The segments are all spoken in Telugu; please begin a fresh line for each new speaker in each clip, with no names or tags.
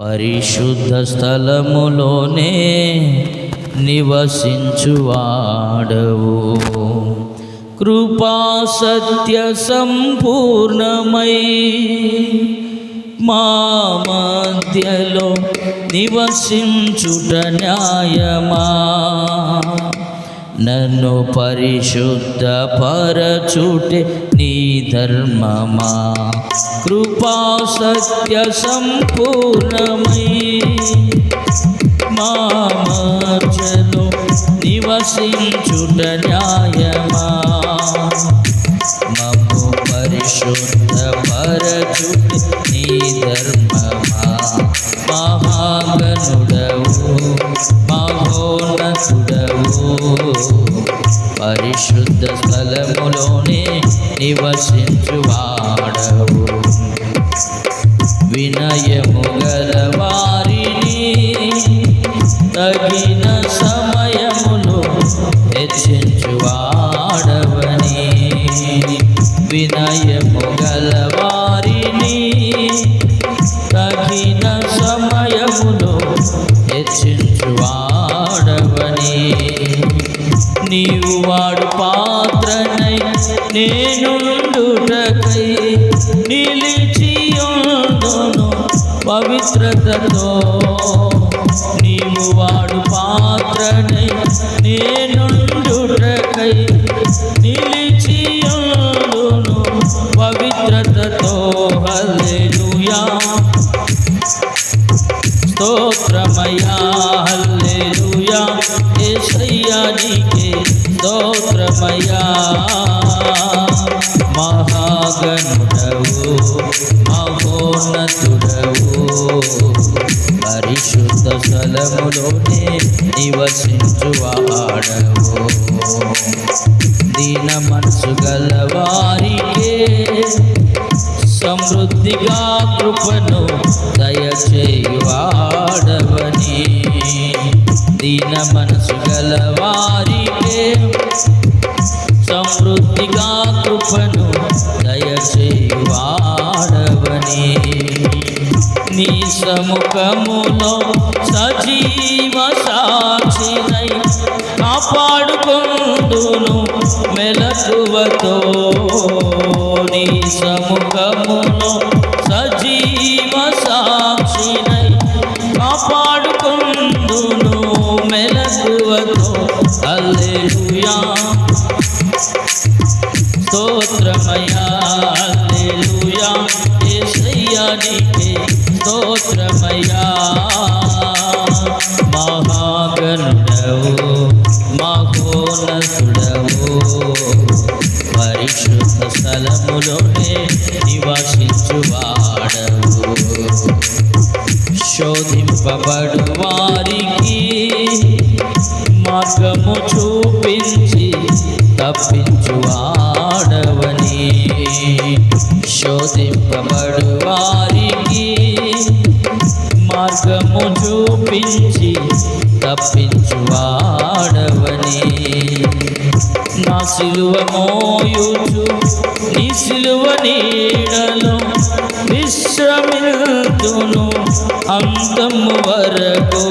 పరిశుద్ధ స్థలములోనే నివసించువాడవు. కృపా సత్య సంపూర్ణమై మా మధ్యలో నివసించుట న్యాయమా? నన్ను పరిశుద్ధ పరచుటే నీ ధర్మమా? కృపా సత్య సంపూర్ణమై మా నివసించుట న్యాయమా? మమ్ము పరిశుద్ధ పరచుటి నీ ధర్మమా? మహాగనుడవు పరిశుద్ధ స్థలములోనే నివసించువాడవు. వినయము గల వారిని తగిన సమయములు హెచ్చించువాడవని. వినయము గల వారిని తగిన సమయములు నేనుండుటకై నిలిచియుండును పవిత్రతతో. నీవు వాడు పాత్రనై నేనుండుటకై నిలిచియుండును పవిత్రతతో. హల్లెలూయా. స్తోత్రమయా హల్లెలూయా. యేసయ్యా నీకే స్తోత్రమయా మగనుడవు మహోన్నతుడవు పరిశుద్ధ స్థలములోనే నివసించువాడవు. దీన మనసు గలవారికే సమృద్ధిగా కృపను దయచేయువాడవని. దీన మనసు గలవారికే సమృద్ధి సమృద్ధిగా కృపను దయచేవాడవని. నీ సముఖములో సజీవ సాక్షినై కాపాడుకుందును మెలకువతో. నీ సముఖములో సజీవ సాక్షినై కాపాడుకుందును మెలకువతో. అల్లెలుయా స్తోత్రమయా హల్లెలూయా యేసయ్యా నీకే స్తోత్రమయా మహాగణుడవు మహోన్నతుడవు పరిశుద్ధ స్థలములోనే నివసించువాడవు శోధింపబడు వారికి మార్గము చూపించి తప్పించువాడవని శోధింపబడు వారికి మార్గము చూపించి తప్పించువాడవని. నా సిలువ మోయుచు నీ సిలువ నీడలో విశ్రమితును అంతము వరకు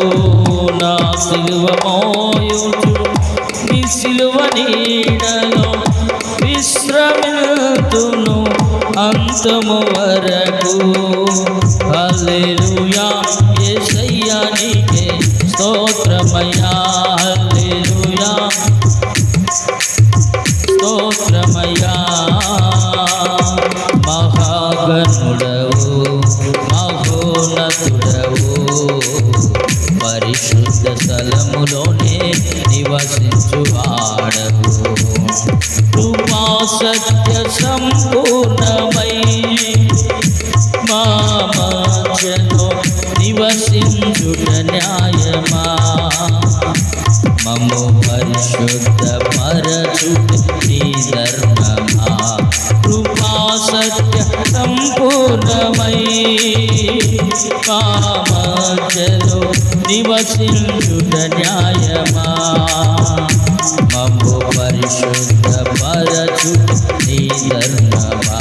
నా సిలువ మోయుచు నీ సిలువ నీడలో విశ్రమితును అంతము వరకు. హల్లెలూయా యేసయ్యా నీకే స్తోత్రమయ్యా. హల్లెలూయా స్తోత్రమయ్యా. స్థలములోనే నివసించువాడవు. కృపా సత్య సంపూర్ణమై మా నివసించుట న్యాయమా? మము పరిశుద్ధ పరచుట నీ ధర్మమా? కృపా సత్య సంపూర్ణమై మా మధ్యలో నివసించుట న్యాయమా? మమ్ము పరిశుద్ధ పరచు నీ ధర్మమా?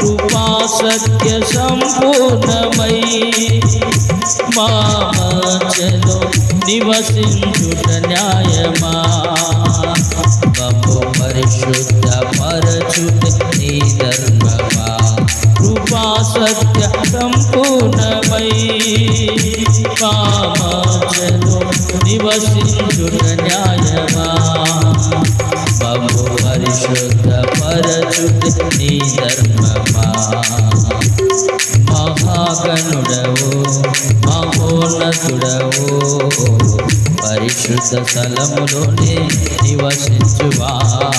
కృపా సత్య సంపూర్ణమై మా మధ్యలో నివసించుట న్యాయమా? బహు పరిశుద్ధ పరచుట నీ సత్య సంపూర్ణమై కామాజను మధ్యలో నివసించుట న్యాయమా? బహు పరిశుద్ధ పరచుట నీ ధర్మమా? మహాగణుడవు మహోన్నతుడవు పరిశుద్ధ స్థలములోనే నివసించువాడవు.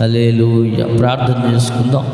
అలేలు ప్రార్థన చేసుకుందాం.